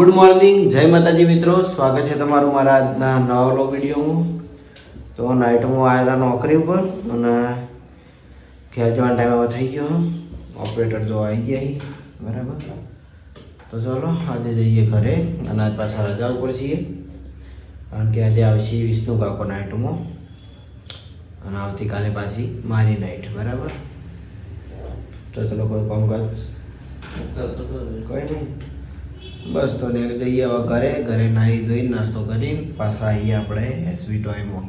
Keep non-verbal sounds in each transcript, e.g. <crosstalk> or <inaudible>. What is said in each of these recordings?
Good morning જય માતાજી મિત્રો. સ્વાગત છે તમારું મારા આજના નવા વ્લોગ વિડીયોમાં. તો નાઇટમાં આવ્યા હતા નોકરી ઉપર અને ઘેર જવાનો ટાઈમ હવે થઈ ગયો. ઓપરેટર જો આવી ગયા. બરાબર. તો ચલો આજે જઈએ ઘરે અને આજ પાછા રજા ઉપર છીએ. કારણ કે આજે આવશે વિષ્ણુ કાકો નાઇટમાં. અને આવતીકાલે પાછી મારી નાઇટ બરાબર. તો ચલો કોઈ કામ કર કોઈ નહીં. બસ તો ને જઈએ હવે ઘરે ઘરે નાહી ધોઈને નાસ્તો કરીને પાછા આવીએ આપણે એસવી ટોયમાં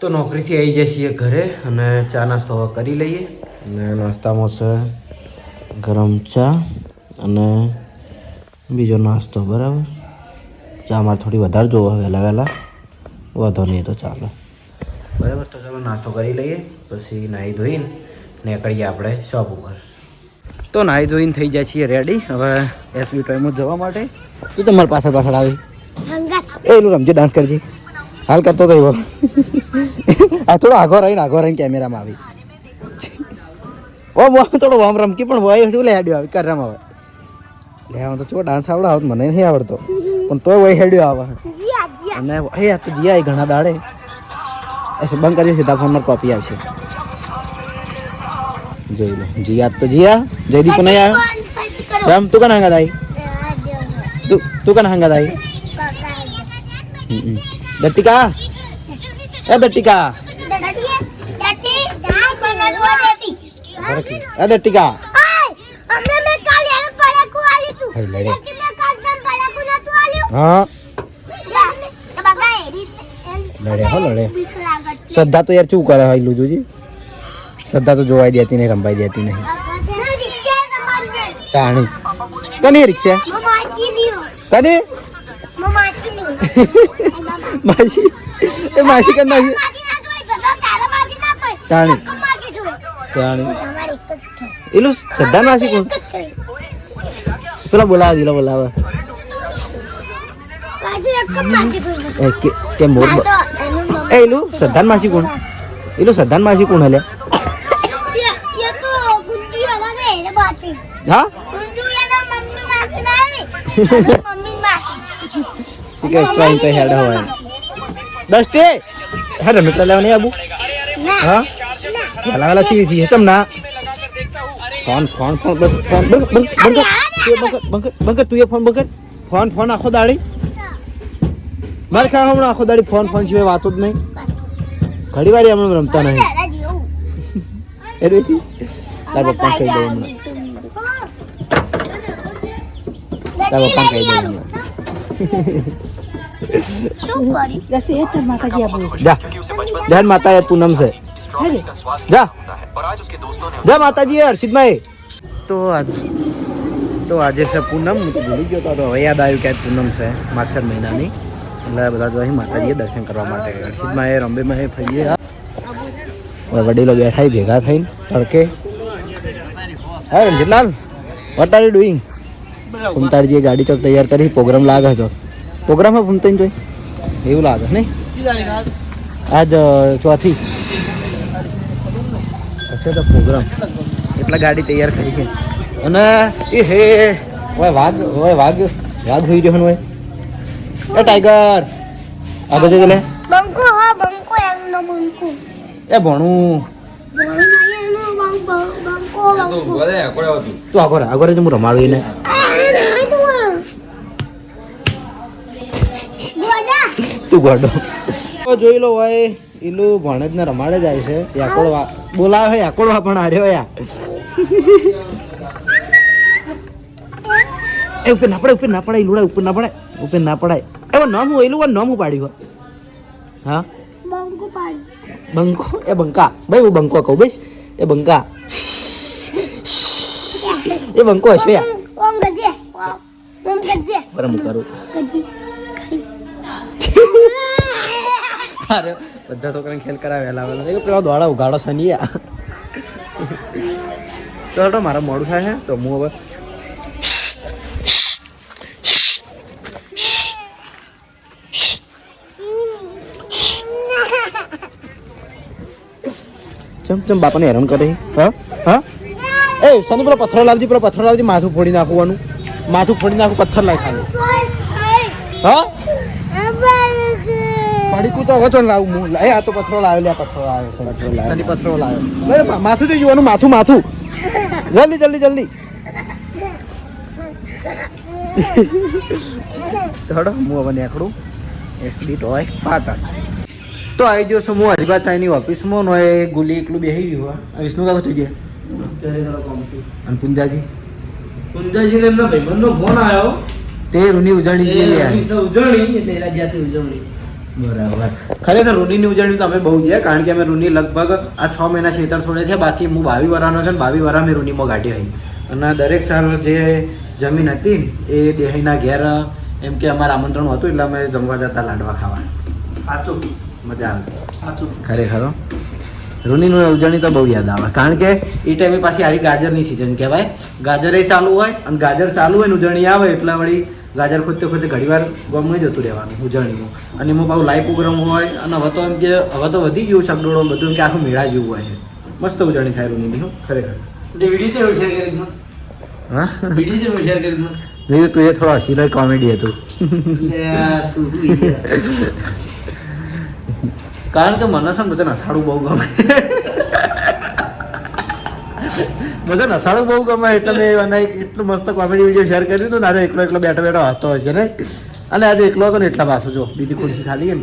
તો નોકરીથી આવી જઈએ છીએ ઘરે અને ચા નાસ્તો હવે કરી લઈએ. અને નાસ્તામાં છે ગરમ ચા અને બીજો નાસ્તો બરાબર? ચા મારે થોડી વધારે જોવો વહેલા વહેલા. વાંધો નહીં તો ચાલો. બરાબર તો ચાલો નાસ્તો કરી લઈએ પછી નાહી ધોઈને નીકળીએ આપણે શોપ ઉપર. તો નાહી ધોઈને થઈ જાય છીએ રેડી હવે એસબી ટાઈમમાં જવા માટે. તું તમારી પાછળ પાછળ આવી. એ એનું રમજે ડાન્સ કરજે. હાલ કરતો તો એવો. આ થોડો આગો રહીને આગો રહીને કેમેરામાં આવી. ઓમ ઓમ થોડો ઓમ રમકી પણ વય શું લે હેડ્યો આવી કર રમ હવે. લે આમ તો ચો ડાન્સ આવડે આવત મને નહીં આવડતો. પણ તોય વય હેડ્યો આવે. અને હે આ તો જીયા ઘણા દાડે. એસે બંધ કરી સીધા ફોન પર કોપી આવશે. જોઈ લો જીયા તો જીયા જયદીપ નહીં આવ્યો રામ તું કને હંગા દાઈ તું તું કને હંગા દાઈ દટ્ટિકા એ દટ્ટિકા એ દટ્ટિકા ભાઈ લડે હા લડે હો લડે શ્રદ્ધા તો યાર શું કરે હાઈલું જોજી શ્રદ્ધા તો જોવાઈ દેતી નહીં રંભાઈ દેતી નહીં. તાણી. કની રિક્ષા કને? માસી. એ માસી કર નાખી તાણી. તાણી. એલું શ્રદ્ધા માસી કોણ? પેલા બોલાવા દિલા બોલાવે. એ કે કે મોર બ- એ એલું શ્રદ્ધાન માસી કોણ? એલું શ્રદ્ધાન માસી કોણ હલે? હા? ઠીક છે <laughs> તો હેડ હોય. દસ ટે હે લેવાની આબુ? હા? વેલા વેલા સીવી ફી ચમ ના? ફોન ફોન ફોન બસ ફોન બંધ બંધ બંધ બંધ તું એ ફોન બંધ ફોન ફોન આખો દાડી. મારે ખા હમણાં આખો દાડી ફોન ફોન સિવાય વાતો જ નહીં? ઘડી વારી હમણાં રમતા નહીં. એટલે તાર પપ્પા કહી દઉં હમણાં. તાર પપ્પા કહી દઉં હમણાં જા ધ્યાન માતા એ પૂનમ છે. જા. જા માતાજી હર્ષિતભાઈ. તો આજ તો આજે છે પૂનમ. હું તો ભૂલી ગયો તો તો હવે યાદ આવ્યું કે પૂનમ છે માગસર મહિનાની. એટલે બધા જો અહીં માતાજીએ દર્શન કરવા માટે હર્ષિતમાં એ રંબેમાં એ ફરીએ. વડીલો બેઠા ભેગા થઈને તડકે. હા Ranjitlal what are you doing ફૂમતાળજીએ ગાડી ચોક તૈયાર કરી પ્રોગ્રામ લાગે છો. પ્રોગ્રામ હે ફૂમતાઈ જોઈ? એવું લાગે નહીં? આજ. ચોથી. અચ્છા તો પ્રોગ્રામ. એટલા ગાડી તૈયાર કરી છે. અને એ હે ઓય વાઘ ઓય વાઘ વાઘ હોઈ રહ્યો હોય એ ટાઈગર. આ બધું લે. બંકો હા બંકો એમનો બંકો. એ ભણું? તું આગળ આગળ રે, હું રમાડું એને. તું ગોડો. તો જોઈ લો ભાઈ ઈલું ભણેજ ને રમાડે જાય છે. યાકોડ વા બોલાવે છે પણ હાર્યો યા એ ઉપર ના પડે ઉપર ના પડાય ઈલુડા ઉપર ના પડાય ઉપર ના પડાય. એ નામ હું એલું નામ હું પાડ્યું હા? બંકો પાડી. બંકો? એ બંકા. ભાઈ હું બંકો કહું બસ. એ બંકા એ બંકો હશે યા ઓમ ગજે ઓમ ગજે બરાબર કરું ગજી અરે બધા છોકરાને ખેલ કરાવે લાવે પેલો દોડા ઉગાડો યાર તો મારે મોડું થાય છે તો હું હવે ચમ ચમ બાપાને હેરાન કરે? હા? હા? એ શનિ પેલો પથ્થરો લાવજી પેલો પથ્થરો લાવજી માથું ફોડી નાખવાનું. માથું ફોડી નાખું પથ્થર લાવી ખાલી. હા? પડીકું તો હવે તો લાવું હું. એ આ તો પથ્થરો લાવ્યો લે આ પથ્થરો લાવ્યો પથ્થરો લાવ્યો પથ્થરો માથું જોઈ જોવાનું માથું માથું. જલ્દી જલ્દી જલ્દી. હડો હું હવે નીકળું. એસબી ટોય પાટણ. તો આવી ગયો છું હું હરિભા ચાઈની ઓફિસમાં નો એ ગુલી એકલું બેસી ગયું આ વિષ્ણુ કાકો થઈ ગયા. અને પુંજાજી? પુંજાજીને એમના ભાઈબંધનો ફોન આવ્યો. તે રૂની ઉજવણી ગયેલી ઉજવણી એટલે ગયા છે ઉજવણી બરાબર. ખરેખર રૂનીની ઉજવણી તો અમે બહુ જઈએ કારણ કે અમે રૂની લગભગ આ છ મહિના ખેતર છોડે છે બાકી હું બાવી વરાનો છે ને બાવી વરા મેં રૂનીમાં ગાઢી આવી. અને દરેક સાલ જે જમીન હતી એ દેહીના ઘેર એમ કે અમારે આમંત્રણ હતું એટલે અમે જમવા જતા લાડવા ખાવા સાચું. મજા આવે. ખરેખર રૂનીનું ઉજવણી તો બહુ યાદ આવે. કારણ કે એ ટાઈમે પાછી આવી ગાજરની સિઝન કહેવાય. ગાજરે ચાલુ હોય અને ગાજર ચાલુ હોય ને ઉજવણી આવે એટલે વળી ગાજર ખોદતે ખોદતે ઘડીવાર ગમે જતું રહેવાનું ઉજવણીનું અને એમાં પાછું લાઈવ પ્રોગ્રામ હોય અને હવે તો એમ કે હવે તો વધી ગયું સગડોળો બધું કે આખું મેળા જેવું હોય છે. મસ્ત ઉજવણી થાય રૂનીની હું ખરેખર. તે વીડિયો તું? એ થોડો હસીલો કોમેડી હતું? કારણ કે મને છે ને બધા નસાડું બહુ ગમે. બધા નસાડું બહુ ગમે એટલે મેં એને એક એટલું મસ્ત કોમેડી વીડિયો શેર કર્યું હતું ને આજે એકલો એકલો બેઠો બેઠો હસતો હોય છે ને અને આજે એકલો હતો ને એટલા પાછો જો બીજી ખુરશી ખાલી એમ.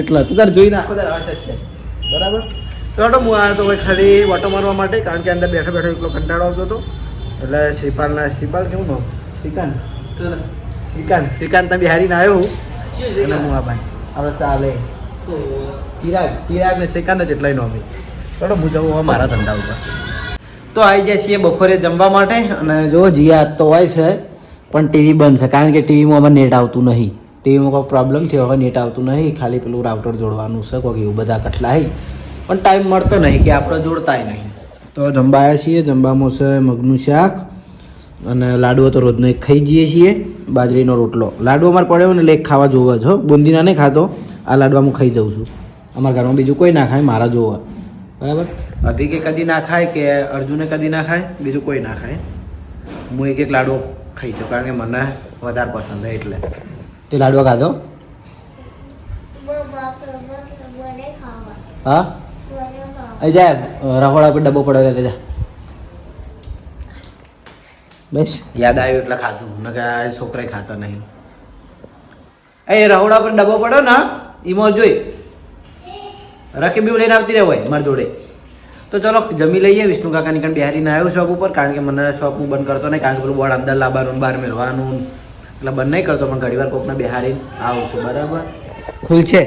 એટલા તું તારે જોઈને આખો તારે હશે બરાબર? તો હું આવ્યો તો ભાઈ ખાલી ઓટો મારવા માટે કારણ કે અંદર બેઠો બેઠો એકલો કંટાળો આવતો હતો. એટલે શ્રીપાલના શ્રીપાલ કેવું નો શ્રીકાંત. શ્રીકાંત શ્રીકાંત બિહારીને આવ્યો હું. એટલે હું આ ભાઈ આપણે ચાલે. ચિરાગ ચિરાગ ને શ્રીકાંત જ એટલાય નોમી બરાબર, હું જવું હવે મારા ધંધા ઉપર. તો આવી જાય છીએ બપોરે જમવા માટે અને જો જીયા તો હોય છે, પણ ટીવી બંધ છે. કારણ કે ટીવીમાં હવે નેટ આવતું નહીં. ટીવીમાં કોઈ પ્રોબ્લેમ થયો હવે નેટ આવતું નહીં. ખાલી પેલું રાઉટર જોડવાનું છે કોઈ એવું બધા કટલા પણ ટાઈમ મળતો નહીં, કે આપણે જોડતાય નહીં. તો જમવા આવ્યા છીએ, જમવામાં છે મગનું શાક અને લાડવો તો રોજનો એક ખાઈ જઈએ છીએ બાજરીનો રોટલો. લાડવો અમારે પડ્યો ને એટલે એક ખાવા જોવા છો બુંદીના નહીં ખાતો. આ લાડવા હું ખાઈ જાઉં છું. અમારા ઘરમાં બીજું કોઈ ના ખાય મારા જોવા. બરાબર? અભી કે કદી ના ખાય કે અર્જુને કદી ના ખાય? બીજું કોઈ ના ખાય. હું એક એક લાડવો ખાઈ જાઉં કારણ કે મને વધારે પસંદ છે એટલે. તે લાડવા ખાધો? હા? અહીં જા રહોડા પર ડબ્બો પડ્યો જા. બસ. યાદ આવ્યું એટલે ખાધું. નકર આ છોકરાએ ખાતા નહીં. એ રહોડા પર ડબ્બો પડ્યો ને ઈમો જોઈ. રકે બી લઈને આવતી રહે હોય મારી જોડે. તો ચલો જમી લઈએ. વિષ્ણુ કાકાની કારણ બિહારીને આવ્યો શોપ ઉપર કારણ કે મને શોપ હું બંધ કરતો નહીં કારણ કે બોર્ડ અંદર લાવવાનું બહાર મેળવાનું એટલે બંધ નહીં કરતો પણ ઘણીવાર કોકને બિહારી આવું છું. બરાબર? ખુલ છે.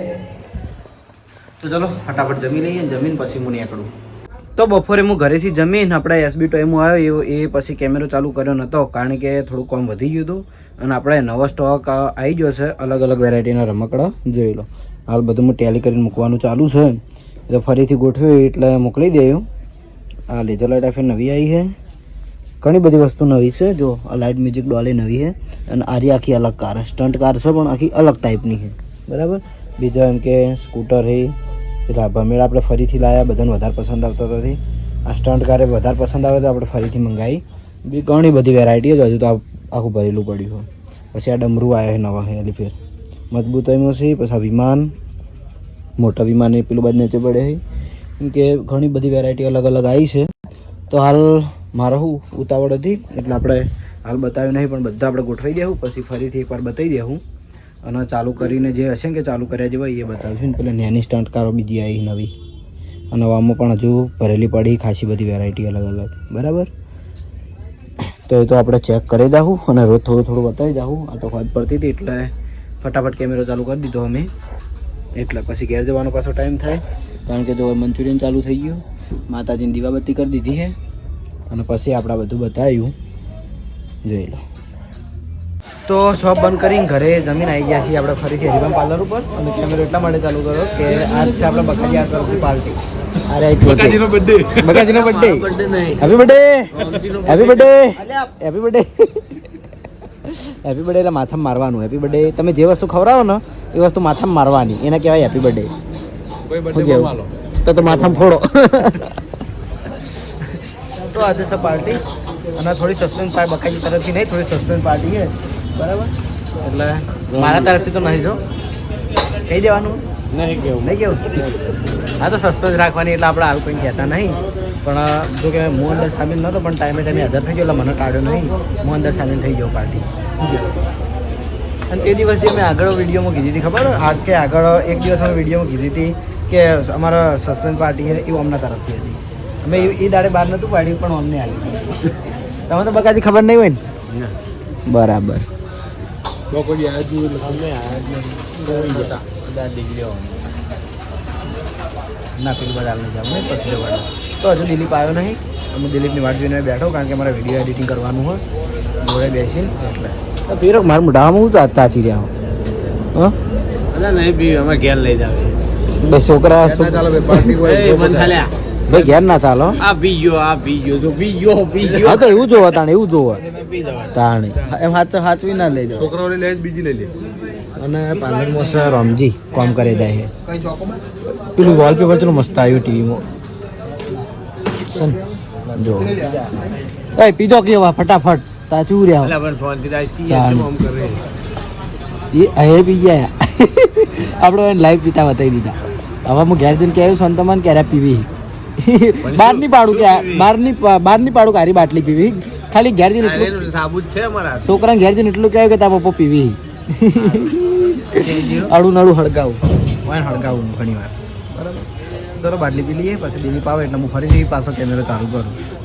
તો ચલો ફટાફટ જમી લઈએ જમીન પછી હું નીકળું તો બપોરે હું ઘરેથી જમીન, આપણે એસબી ટાઈમ આવ્યો એ પછી કેમેરો ચાલુ કર્યો નહોતો કારણ કે થોડું કામ વધી ગયું હતું અને આપણે નવો સ્ટોક આવી ગયો છે અલગ અલગ વેરાયટીના રમકડા. જોઈ લો. હાલ બધું હું ટેલી કરીને મૂકવાનું ચાલુ છે. એટલે ફરીથી ગોઠવ્યું એટલે મોકલી દેવું આ લીધો લાઇટ આફે નવી આવી છે. ઘણી બધી વસ્તુ નવી છે. જો, આ લાઇટ મ્યુઝિક ડોલી નવી છે. અને આરી આખી અલગ કાર સ્ટન્ટ કાર છે પણ આખી અલગ ટાઈપની છે. બરાબર? બીજો એમ કે સ્કૂટર છે. પેલા ભમેળ આપણે ફરીથી લાવ્યા બધાને વધારે પસંદ આવતો નથી. આ સ્ટન્ટ કારે વધારે પસંદ આવે તો આપણે ફરીથી મંગાવી. બી ઘણી બધી વેરાયટીઓ જ હજુ તો આખું ભરેલું પડ્યું છે. પછી આ ડમરું આવ્યા છે નવા હે એલિફેર મજબૂત છે, પછી આ વિમાન, મોટા વિમાન એ પેલું બાદ નીચે પડે છે. કેમ કે ઘણી બધી વેરાયટી અલગ અલગ આવી છે. તો હાલ મારે શું ઉતાવળ હતી, એટલે આપણે હાલ બતાવ્યું નહીં, પણ બધા આપણે ગોઠવાઈ દેવું પછી ફરીથી એકવાર બતાવી દેવું અને ચાલુ કરીને જે હશે ને કે ચાલુ કર્યા જેવા એ બતાવીશું ને. પેલા નેની સ્ટન્ટ કારો બીજી આવી નવી. અને આમાં પણ હજુ ભરેલી પડી, ખાસી બધી વેરાયટી અલગ અલગ. બરાબર? તો એ તો આપણે ચેક કરી દઉં અને રોજ થોડું થોડું બતાવી જાઉં આ તો ખોજ પડતી હતી એટલે ફટાફટ કેમેરો ચાલુ કરી દીધો અમે. એટલે પછી ઘેર જવાનો પાછો ટાઈમ થાય. કારણ કે જો મંચુરિયન ચાલુ થઈ ગયું, માતાજીની દીવાબત્તી કરી દીધી છે. અને પછી આપણે બધું બતાવ્યું. જોઈ લો. તો શોપ બંધ કરીને ઘરે જમીન આવી ગયા છીએ આપણે ફરીથી હરિભાઈ પાર્લર ઉપર. અને કેમેરો એટલા માટે ચાલુ કરો કે આજ છે આપણે બકાજી તરફથી પાર્ટી. અરે બકાજીનો birthday બકાજીનો birthday happy birthday happy birthday happy birthday happy birthday એટલે માથામાં મારવાનું. હેપી બર્થડે તમે જે વસ્તુ ખવડાવો ને એ વસ્તુ માથામાં મારવાની. એને કહેવાય હેપી બર્થડે તો તો માથામાં ફોડો. તો આજે છે પાર્ટી અને થોડી સસ્પેન્સ પાર્ટી બકાજી તરફથી નહીં થોડી સસ્પેન્સ પાર્ટી છે. બરાબર? એટલે મારા તરફથી તો નહીં જો. કહી દેવાનું? નહીં કેવું. નહીં કેવું? હા તો સસ્પેન્સ રાખવાની એટલે આપણે આવું કંઈ કહેતા નહીં. પણ જો કે હું અંદર સામેલ નહોતો પણ ટાઈમે ટાઈમે હાજર થઈ ગયો એટલે મને કાઢ્યો નહીં. હું અંદર સામેલ થઈ ગયો પાર્ટી અને તે દિવસ જે મેં આગળ વિડીયોમાં કીધી હતી ખબર? આજ કે આગળ એક દિવસ અમે વિડીયોમાં કીધી હતી કે અમારા સસ્પેન્સ પાર્ટી છે એ અમના તરફથી હતી. અમે એ- એ દાડે બહાર નહોતું પાડ્યું પણ અમને આવી તમે તો બકાજી ખબર નહીં હોય ને? બરાબર. ના પેલી બધા જાવ પછી તો હજુ દિલીપ આવ્યો નહીં? અમે દિલીપની વાટ જોઈને બેઠો કારણ કે મારે વીડિયો એડિટિંગ કરવાનું હોય. જોડે બેસીને એટલે. તો પીરો મારા મોઢામાં હું તો તાચી રહ્યા? હો? નહીં બી અમે ઘેર લઈ જાવ બે છોકરા પાર્ટી ભાઈ ઘેર ના ચાલો. આ બીજો આ બીજો તો બીજો બીજો. હા તો એવું જોવા તાણે એવું જોવા. જવા તાણે. એમ હાથ હાથવી ના લઈ જાઓ છોકરાઓને લે બીજી લઈ લે. અને પાલન સર રમજી કોમ કરે જાય છે. પેલું વોલપેપર ચલો મસ્ત આવ્યું ટીવીમાં. સન જો. એ પીજો કેવા ફટાફટ. તાચું રહ્યા? પણ ફોનથી કી એ પી ગયા. <laughs> આપણે એને લાઈવ પીતા બતાવી દીધા. હવે હું ઘેર જઈને કહ્યું સંતમાન ક્યારે પીવી? બહારની પાડું કે બારની બારની પાડું કે હારી બાટલી પીવી? ખાલી ઘેર જઈને એટલું સાબુ છે અમારા છોકરાને ઘેર જઈને એટલું કહેવાય કે તારા પપ્પા પીવી. અડું નડું હળગાવું. વાયન હળગાવું ઘણી વાર બરાબર. ચલો બાટલી પી લઈએ પછી દેવી પાવે એટલે હું ફરીથી પાછો કેમેરો ચાલુ કરું.